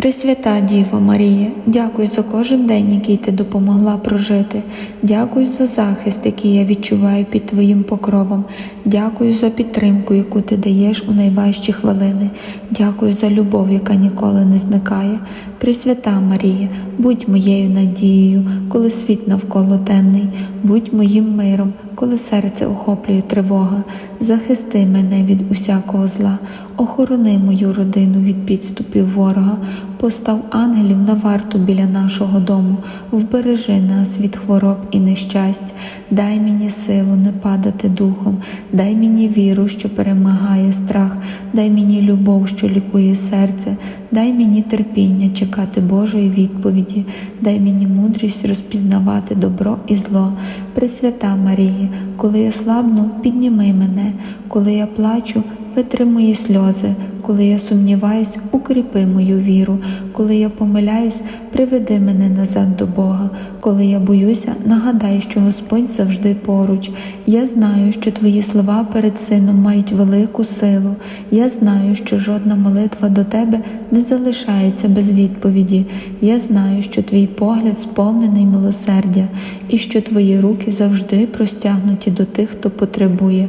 Пресвята Діво Марія, дякую за кожен день, який ти допомогла прожити. Дякую за захист, який я відчуваю під Твоїм покровом. Дякую за підтримку, яку ти даєш у найважчі хвилини. Дякую за любов, яка ніколи не зникає. Пресвята Марія, будь моєю надією, коли світ навколо темний, будь моїм миром, коли серце охоплює тривога. Захисти мене від усякого зла, охорони мою родину від підступів ворога, постав ангелів на варту біля нашого дому, вбережи нас від хвороб і нещасть, дай мені силу не падати духом, дай мені віру, що перемагає страх, дай мені любов, що лікує серце, дай мені терпіння чекати Божої відповіді, дай мені мудрість розпізнавати добро і зло. Пресвята Марії, коли я слабну, підніми мене, коли я плачу, витри сльози, коли я сумніваюсь, укріпи мою віру, коли я помиляюсь, приведи мене назад до Бога, коли я боюся, нагадай, що Господь завжди поруч. Я знаю, що твої слова перед сином мають велику силу. Я знаю, що жодна молитва до тебе не залишається без відповіді. Я знаю, що твій погляд сповнений милосердя, і що твої руки завжди простягнуті до тих, хто потребує.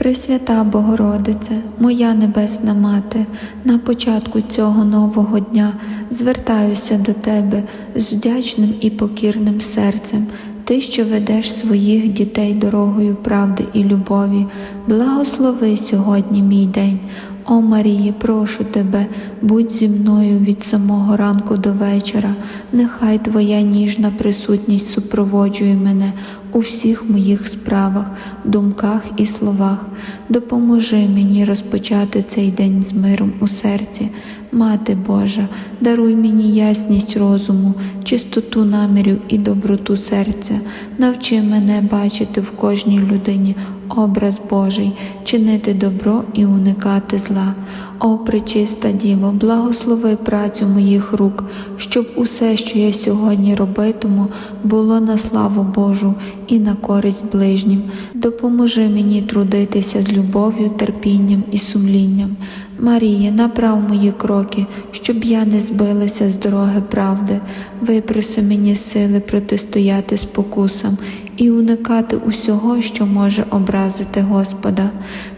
Пресвята Богородице, моя небесна Мати, на початку цього нового дня звертаюся до Тебе з вдячним і покірним серцем. Ти, що ведеш своїх дітей дорогою правди і любові, благослови сьогодні мій день. О Марії, прошу тебе, будь зі мною від самого ранку до вечора. Нехай Твоя ніжна присутність супроводжує мене у всіх моїх справах, думках і словах. Допоможи мені розпочати цей день з миром у серці. Мати Божа, даруй мені ясність розуму, чистоту намірів і доброту серця. Навчи мене бачити в кожній людині образ Божий, чинити добро і уникати зла. О, пречиста Діво, благослови працю моїх рук, щоб усе, що я сьогодні робитиму, було на славу Божу і на користь ближнім. Допоможи мені трудитися з любов'ю, терпінням і сумлінням. Марія, направ мої кроки, щоб я не збилася з дороги правди, випроси мені сили протистояти спокусам і уникати усього, що може образити Господа.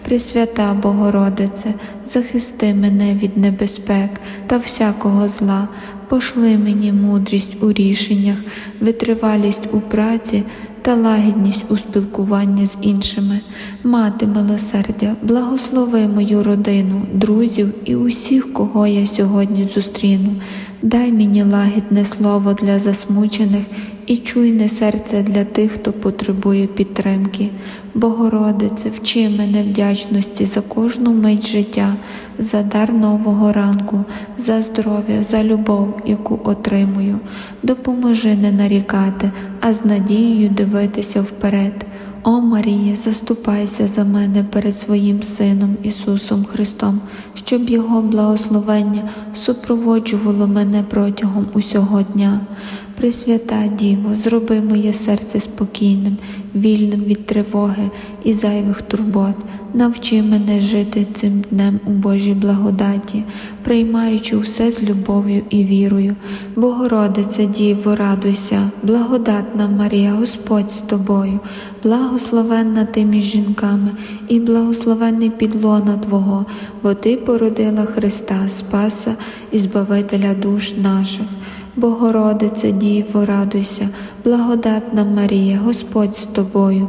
Пресвята Богородице, захисти мене від небезпек та всякого зла, пошли мені мудрість у рішеннях, витривалість у праці та лагідність у спілкуванні з іншими. Мати милосердя, благослови мою родину, друзів і усіх, кого я сьогодні зустріну. Дай мені лагідне слово для засмучених і чуйне серце для тих, хто потребує підтримки. Богородице, вчи мене вдячності за кожну мить життя, за дар нового ранку, за здоров'я, за любов, яку отримую. Допоможи не нарікати, а з надією дивитися вперед. О Марія, заступайся за мене перед своїм Сином Ісусом Христом, щоб Його благословення супроводжувало мене протягом усього дня. Пресвята Діво, зроби моє серце спокійним, вільним від тривоги і зайвих турбот. Навчи мене жити цим днем у Божій благодаті, приймаючи все з любов'ю і вірою. Богородице Діво, радуйся, благодатна Марія, Господь з тобою, благословенна ти між жінками, і благословенний підлона Твого, бо Ти породила Христа, Спаса і Збавителя душ наших. Богородице Діво, радуйся, благодатна Марія, Господь з тобою,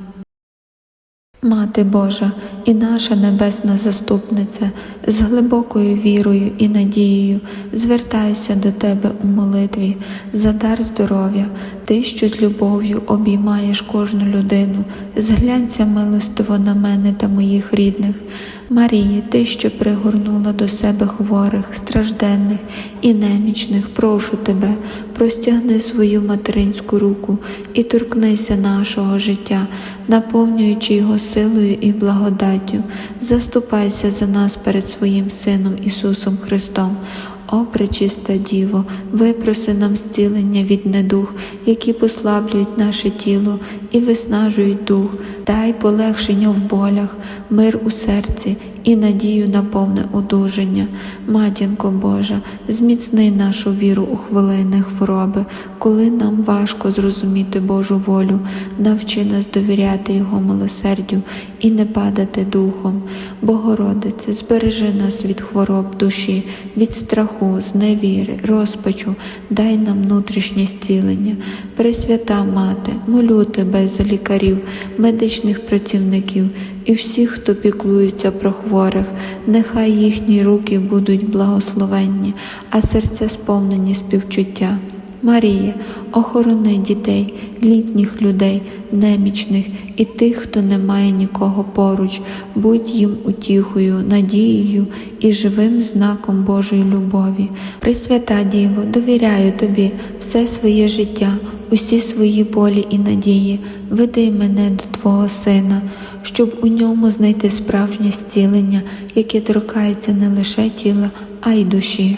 Мати Божа і наша небесна заступниця, з глибокою вірою і надією звертаюся до Тебе у молитві за дар здоров'я, Ти, що з любов'ю обіймаєш кожну людину, зглянься милостиво на мене та моїх рідних. Марії, Ти, що пригорнула до себе хворих, стражденних і немічних, прошу Тебе, простягни свою материнську руку і торкнися нашого життя, наповнюючи його силою і благодаттю. Заступайся за нас перед своїм Сином Ісусом Христом. О, пречиста Діво, випроси нам зцілення від недух, які послаблюють наше тіло і виснажують дух, дай полегшення в болях, мир у серці і надію на повне одужання. Матінко Божа, зміцни нашу віру у хвилини хвороби, коли нам важко зрозуміти Божу волю, навчи нас довіряти Його милосердю і не падати духом. Богородице, збережи нас від хвороб душі, від страху, зневіри, розпачу, дай нам внутрішнє зцілення. Пресвята Мати, молю тебе за лікарів, медичних працівників і всіх, хто піклується про хворих, нехай їхні руки будуть благословенні, а серця сповнені співчуття. Марія, охорони дітей, літніх людей, немічних і тих, хто не має нікого поруч, будь їм утіхою, надією і живим знаком Божої любові. Пресвята Діво, довіряю тобі все своє життя, усі свої болі і надії, веди мене до Твого Сина, щоб у ньому знайти справжнє зцілення, яке торкається не лише тіла, а й душі.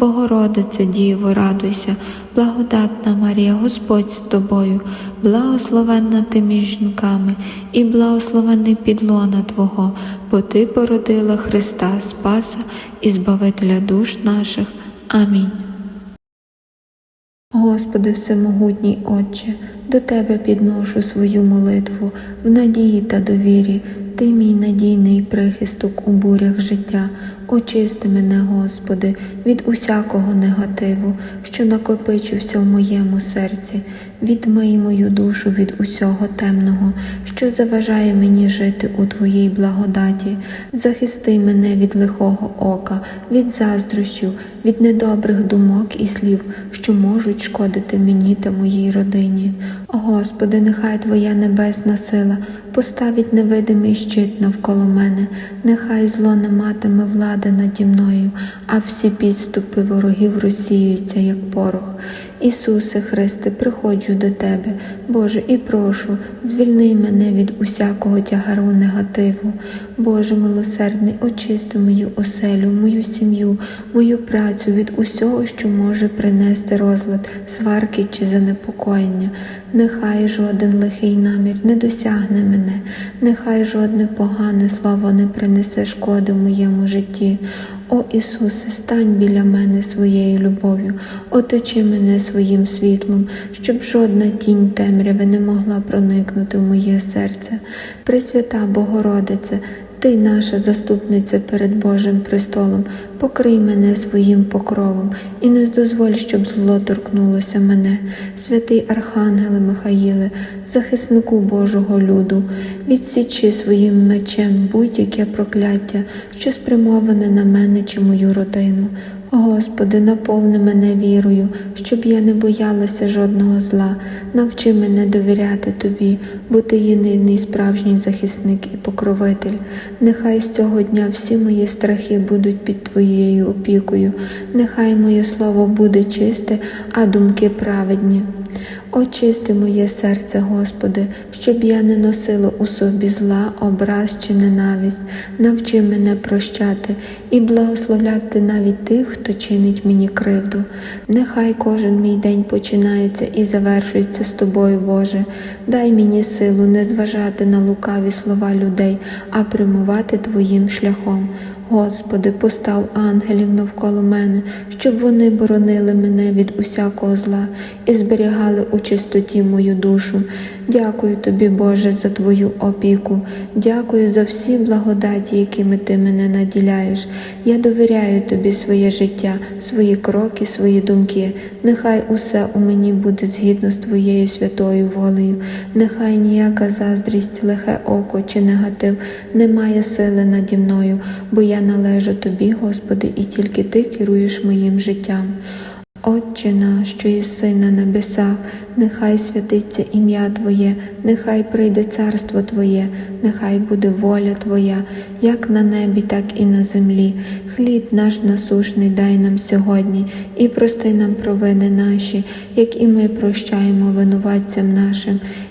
Богородице Діво, радуйся, благодатна Марія, Господь з тобою, благословенна ти між жінками, і благословенний підлона Твого, бо Ти породила Христа, Спаса і Збавителя душ наших. Амінь. Господи Всемогутній Отче, до Тебе підношу свою молитву в надії та довірі. Ти мій надійний прихисток у бурях життя. Очисти мене, Господи, від усякого негативу, що накопичився в моєму серці, відмий мою душу від усього темного, що заважає мені жити у Твоїй благодаті, захисти мене від лихого ока, від заздрощів, від недобрих думок і слів, що можуть шкодити мені та моїй родині. Господи, нехай Твоя небесна сила поставить невидимий щит навколо мене, нехай зло не матиме влади наді мною, а всі підступи ворогів розсіюються, як порох. Ісусе Христе, приходжу до Тебе, Боже, і прошу, звільни мене від усякого тягару негативу. Боже милосердний, очисти мою оселю, мою сім'ю, мою працю від усього, що може принести розлад, сварки чи занепокоєння. Нехай жоден лихий намір не досягне мене, нехай жодне погане слово не принесе шкоди в моєму житті. О Ісусе, стань біля мене своєю любов'ю, оточи мене своїм світлом, щоб жодна тінь темряви не могла проникнути в моє серце. Пресвята Богородице, ти наша заступниця перед Божим престолом, покрий мене своїм покровом і не дозволь, щоб зло торкнулося мене, святий Архангеле Михаїле, захиснику Божого люду, відсічи своїм мечем будь-яке прокляття, що спрямоване на мене чи мою родину. Господи, наповни мене вірою, щоб я не боялася жодного зла. Навчи мене довіряти Тобі, бо Ти єдиний справжній захисник і покровитель. Нехай з цього дня всі мої страхи будуть під Твоєю опікою, нехай моє слово буде чисте, а думки праведні. Очисти моє серце, Господи, щоб я не носила у собі зла, образ чи ненависть. Навчи мене прощати і благословляти навіть тих, хто чинить мені кривду. Нехай кожен мій день починається і завершується з Тобою, Боже. Дай мені силу не зважати на лукаві слова людей, а прямувати Твоїм шляхом. Господи, постав ангелів навколо мене, щоб вони боронили мене від усякого зла і зберігали у чистоті мою душу. Дякую тобі, Боже, за Твою опіку. Дякую за всі благодаті, якими ти мене наділяєш. Я довіряю тобі своє життя, свої кроки, свої думки. Нехай усе у мені буде згідно з Твоєю святою волею. Нехай ніяка заздрість, лихе око чи негатив не має сили наді мною, бо я належу тобі, Господи, і тільки Ти керуєш моїм життям. Отче наш, що єси на небесах, нехай святиться ім'я Твоє, нехай прийде царство Твоє, нехай буде воля Твоя, як на небі, так і на землі. Хліб наш насушний дай нам сьогодні, і прости нам провини наші, як і ми прощаємо винуватцям нашим,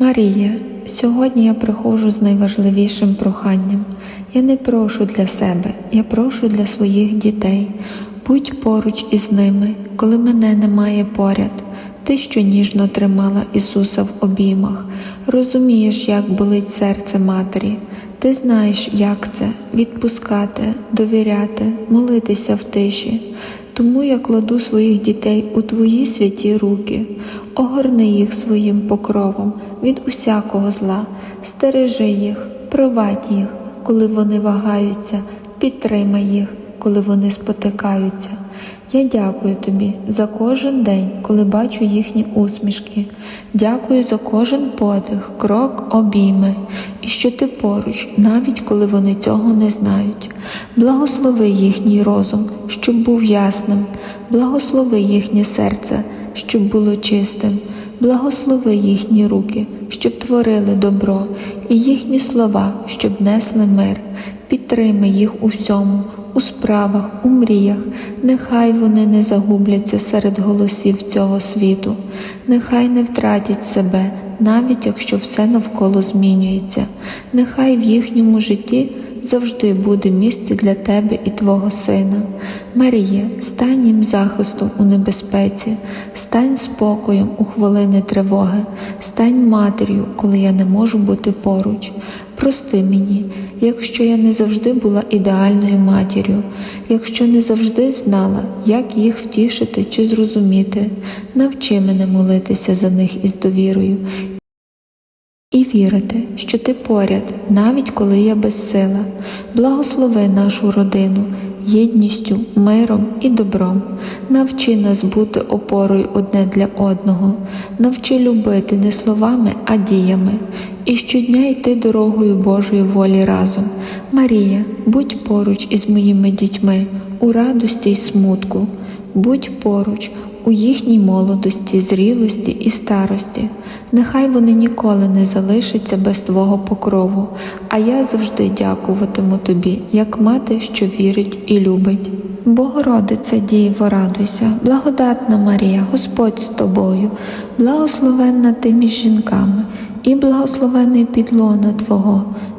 Марія, сьогодні я приходжу з найважливішим проханням. Я не прошу для себе, я прошу для своїх дітей. Будь поруч із ними, коли мене немає поряд. Ти, що ніжно тримала Ісуса в обіймах, розумієш, як болить серце матері. Ти знаєш, як це відпускати, довіряти, молитися в тиші. Тому я кладу своїх дітей у твої святі руки, огорни їх своїм покровом від усякого зла, стережи їх, провадь їх, коли вони вагаються, підтримай їх, коли вони спотикаються. Я дякую тобі за кожен день, коли бачу їхні усмішки. Дякую за кожен подих, крок, обійми, і що ти поруч, навіть коли вони цього не знають. Благослови їхній розум, щоб був ясним, благослови їхнє серце, щоб було чистим, благослови їхні руки, щоб творили добро, і їхні слова, щоб несли мир. Підтримай їх у всьому, у справах, у мріях, нехай вони не загубляться серед голосів цього світу, нехай не втратять себе, навіть якщо все навколо змінюється, нехай в їхньому житті завжди буде місце для тебе і Твого Сина. Марія, стань їм захистом у небезпеці, стань спокоєм у хвилини тривоги, стань матір'ю, коли я не можу бути поруч. Прости мені, якщо я не завжди була ідеальною матір'ю, якщо не завжди знала, як їх втішити чи зрозуміти, навчи мене молитися за них із довірою і вірити, що ти поряд, навіть коли я безсила. Благослови нашу родину єдністю, миром і добром. Навчи нас бути опорою одне для одного, навчи любити не словами, а діями, і щодня йти дорогою Божої волі разом. Марія, будь поруч із моїми дітьми у радості й смутку, будь поруч у їхній молодості, зрілості і старості. Нехай вони ніколи не залишаться без Твого покрову, а я завжди дякуватиму Тобі, як мати, що вірить і любить. Богородице Діво, радуйся, благодатна Марія, Господь з тобою, благословенна ти між жінками, і благословений підлона Твого,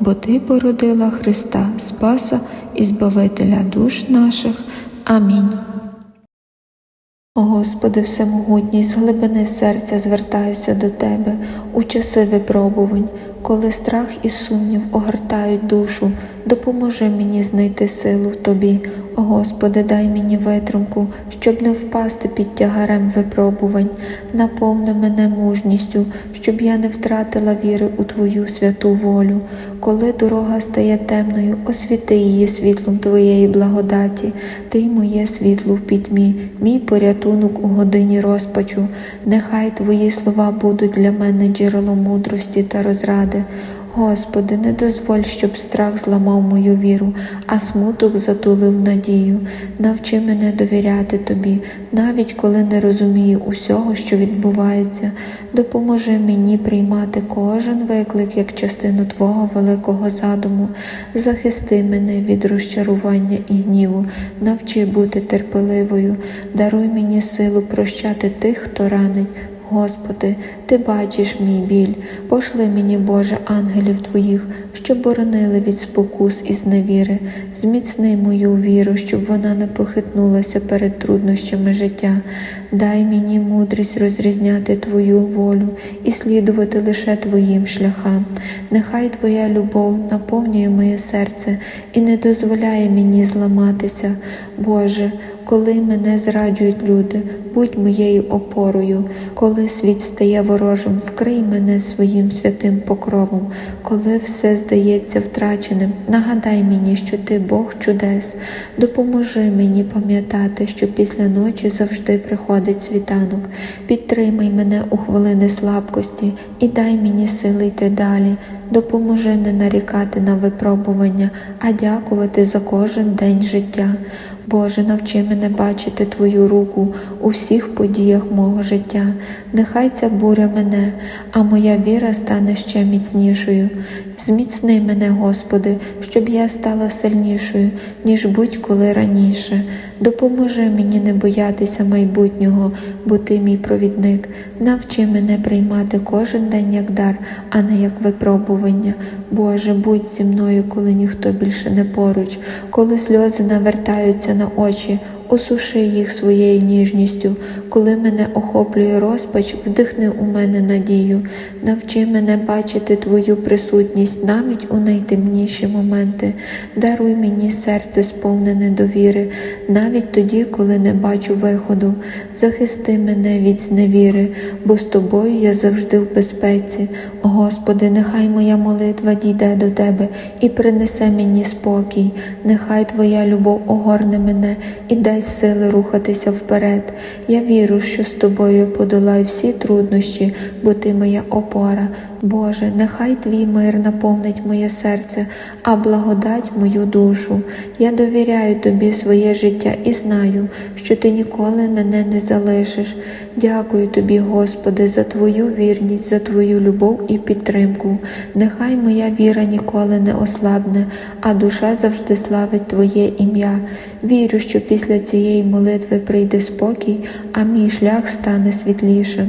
бо Ти породила Христа, Спаса і Збавителя душ наших. Амінь. О Господи Всемогутній, з глибини серця звертаюся до Тебе у часи випробувань, коли страх і сумнів огортають душу, допоможи мені знайти силу в Тобі. Господи, дай мені витримку, щоб не впасти під тягарем випробувань, наповни мене мужністю, щоб я не втратила віри у Твою святу волю. Коли дорога стає темною, освіти її світлом Твоєї благодаті, Ти моє світло в пітьмі, мій порятунок у годині розпачу. Нехай Твої слова будуть для мене джерелом мудрості та розради. Господи, не дозволь, щоб страх зламав мою віру, а смуток затулив надію. Навчи мене довіряти Тобі, навіть коли не розумію усього, що відбувається. Допоможи мені приймати кожен виклик як частину Твого великого задуму. Захисти мене від розчарування і гніву, навчи бути терпеливою, даруй мені силу прощати тих, хто ранить. Господи, Ти бачиш мій біль, пошли мені, Боже, ангелів Твоїх, щоб боронили від спокус і зневіри, зміцни мою віру, щоб вона не похитнулася перед труднощами життя. Дай мені мудрість розрізняти Твою волю і слідувати лише Твоїм шляхам. Нехай Твоя любов наповнює моє серце і не дозволяє мені зламатися. Боже, коли мене зраджують люди, будь моєю опорою, коли світ стає ворожим, вкрий мене своїм святим покровом, коли все здається втраченим, нагадай мені, що ти Бог чудес, допоможи мені пам'ятати, що після ночі завжди приходить світанок. Підтримай мене у хвилини слабкості і дай мені сили йти далі. Допоможи не нарікати на випробування, а дякувати за кожен день життя. Боже, навчи мене бачити Твою руку у всіх подіях мого життя. Нехай ця буря мене, а моя віра стане ще міцнішою. Зміцни мене, Господи, щоб я стала сильнішою, ніж будь-коли раніше. Допоможи мені не боятися майбутнього, бо ти мій провідник. Навчи мене приймати кожен день як дар, а не як випробування. Боже, будь зі мною, коли ніхто більше не поруч, коли сльози навертаються на очі. Осуши їх своєю ніжністю, коли мене охоплює розпач, вдихни у мене надію, навчи мене бачити Твою присутність навіть у найтемніші моменти, даруй мені серце сповнене довіри, навіть тоді, коли не бачу виходу, захисти мене від зневіри, бо з тобою я завжди в безпеці. Господи, нехай моя молитва дійде до Тебе і принесе мені спокій, нехай Твоя любов огорне мене і дай сили рухатися вперед. Я вірю, що з тобою подолаю всі труднощі, бо ти моя опора. Боже, нехай твій мир наповнить моє серце, а благодать мою душу. Я довіряю тобі своє життя і знаю, що ти ніколи мене не залишиш. Дякую тобі, Господи, за твою вірність, за твою любов і підтримку. Нехай моя віра ніколи не ослабне, а душа завжди славить Твоє ім'я. Вірю, що після цієї молитви прийде спокій, а мій шлях стане світлішим.